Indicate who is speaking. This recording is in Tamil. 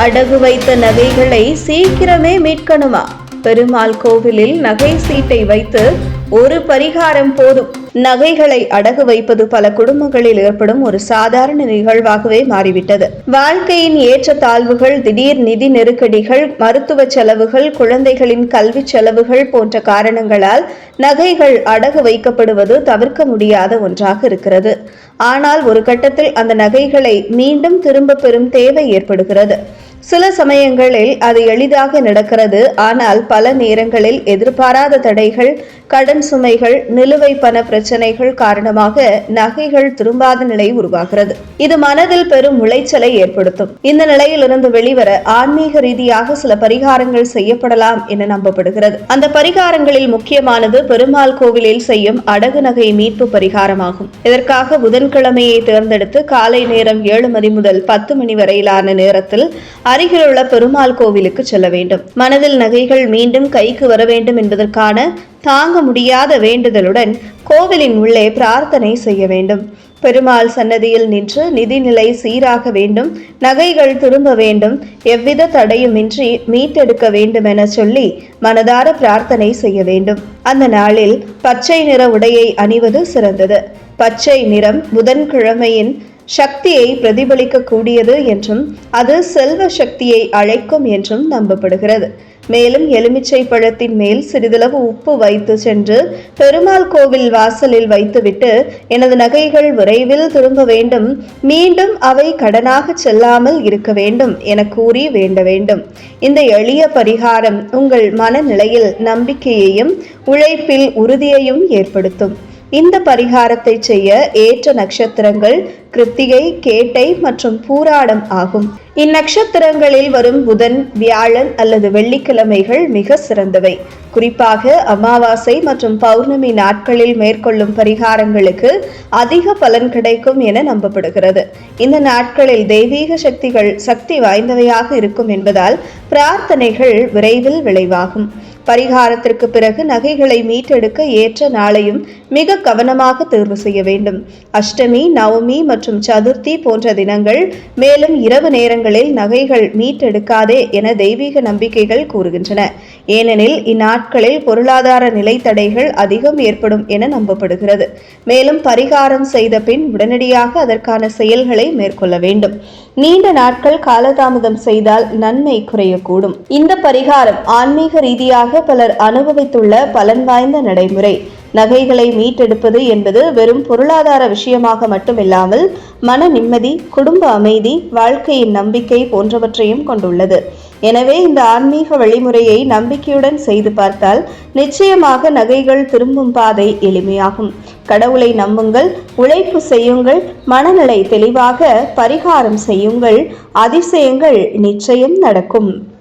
Speaker 1: அடகு வைத்த நகைகளை சீக்கிரமே மீட்கணுமா? பெருமாள் கோவிலில் நகை சீட்டை வைத்து ஒரு பரிகாரம் போதும். நகைகளை அடகு வைப்பது பல குடும்பங்களில் ஏற்படும் ஒரு சாதாரண நிகழ்வாகவே மாறிவிட்டது. வாழ்க்கையின் ஏற்ற தாழ்வுகள் திடீர் நிதி நெருக்கடிகள் மருத்துவ செலவுகள் குழந்தைகளின் கல்வி செலவுகள் போன்ற காரணங்களால் நகைகள் அடகு வைக்கப்படுவது தவிர்க்க முடியாத ஒன்றாக இருக்கிறது. ஆனால் ஒரு கட்டத்தில் அந்த நகைகளை மீண்டும் திரும்ப பெறும் தேவை ஏற்படுகிறது. சில சமயங்களில் அது எளிதாக நடக்கிறது. ஆனால் பல நேரங்களில் எதிர்பாராத தடைகள் கடன் சுமைகள் நிலுவை பண பிரச்சனைகள் காரணமாக நகைகள் திரும்பாத நிலை உருவாகிறது. இது மனதில் பெரும் உளைச்சலை ஏற்படுத்தும். இந்த நிலையிலிருந்து வெளிவர ஆன்மீக ரீதியாக சில பரிகாரங்கள் செய்யப்படலாம் என நம்பப்படுகிறது. அந்த பரிகாரங்களில் முக்கியமானது பெருமாள் கோவிலில் செய்யும் அடகு நகை மீட்பு பரிகாரமாகும். இதற்காக புதன்கிழமையை தேர்ந்தெடுத்து காலை நேரம் ஏழு மணி முதல் பத்து மணி வரையிலான நேரத்தில் அருகிலுள்ள பெருமாள் கோவிலுக்கு செல்ல வேண்டும். மனதில் நகைகள் மீண்டும் கைக்கு வர வேண்டும் என்பதற்கான தாங்க முடியாத வேண்டுதலுடன் கோவிலின் உள்ளே பிரார்த்தனை செய்ய வேண்டும். பெருமாள் சன்னதியில் நின்று நிதிநிலை சீராக வேண்டும் நகைகள் திரும்ப வேண்டும் எவ்வித தடையுமின்றி மீட்டெடுக்க வேண்டும் என சொல்லி மனதார பிரார்த்தனை செய்ய வேண்டும். அந்த நாளில் பச்சை நிற உடையை அணிவது சிறந்தது. பச்சை நிறம் புதன்கிழமையின் சக்தியை பிரதிபலிக்க கூடியது என்றும் அது செல்வ சக்தியை அழைக்கும் என்றும் நம்பப்படுகிறது. மேலும் எலுமிச்சை பழத்தின் மேல் சிறிதளவு உப்பு வைத்து சென்று பெருமாள் கோவில் வாசலில் வைத்துவிட்டு எனது நகைகள் விரைவில் திரும்ப வேண்டும். மீண்டும் அவை கடனாக செல்லாமல் இருக்க வேண்டும் என கூறி வேண்ட வேண்டும். இந்த எளிய பரிகாரம் உங்கள் மனநிலையில் நம்பிக்கையையும் உழைப்பில் உறுதியையும் ஏற்படுத்தும். இந்த பரிகாரத்தை செய்ய ஏற்ற நட்சத்திரங்கள் கிருத்திகை கேட்டை மற்றும் பூராடம் ஆகும். இந்நட்சத்திரங்களில் வரும் புதன் வியாழன் அல்லது வெள்ளிக்கிழமைகள் மிக சிறந்தவை. குறிப்பாக அமாவாசை மற்றும் பௌர்ணமி நாட்களில் மேற்கொள்ளும் பரிகாரங்களுக்கு அதிக பலன் கிடைக்கும் என நம்பப்படுகிறது. இந்த நாட்களில் தெய்வீக சக்திகள் சக்தி வாய்ந்தவையாக இருக்கும் என்பதால் பிரார்த்தனைகள் விரைவில் விளைவாகும். பரிகாரத்திற்கு பிறகு நகைகளை மீட்டெடுக்க ஏற்ற நாளையும் மிக கவனமாக தேர்வு செய்ய வேண்டும். அஷ்டமி நவமி மற்றும் சதுர்த்தி போன்ற தினங்கள் மேலும் இரவு நேரங்களில் நகைகள் மீட்டெடுக்காதே என தெய்வீக நம்பிக்கைகள் கூறுகின்றன. ஏனெனில் இந்நாட்களில் பொருளாதார நிலை தடைகள் அதிகம் ஏற்படும் என நம்பப்படுகிறது. மேலும் பரிகாரம் செய்த பின் உடனடியாக அதற்கான செயல்களை மேற்கொள்ள வேண்டும். நீண்ட நாட்கள் காலதாமதம் செய்தால் நன்மை குறையக்கூடும். இந்த பரிகாரம் ஆன்மீக ரீதியாக ரீதியாக பலர் அனுபவித்துள்ள பலன் வாய்ந்த நடைமுறை. நகைகளை மீட்டெடுப்பது என்பது வெறும் பொருளாதார விஷயமாக மட்டுமில்லாமல் மன நிம்மதி குடும்ப அமைதி வாழ்க்கையின் நம்பிக்கை போன்றவற்றையும் கொண்டுள்ளது. எனவே இந்த ஆன்மீக வழிமுறையை நம்பிக்கையுடன் செய்து பார்த்தால் நிச்சயமாக நகைகள் திரும்பும் பாதை எளிமையாகும். கடவுளை நம்புங்கள் உழைப்பு செய்யுங்கள் மனநிலை தெளிவாக பரிகாரம் செய்யுங்கள் அதிசயங்கள் நிச்சயம் நடக்கும்.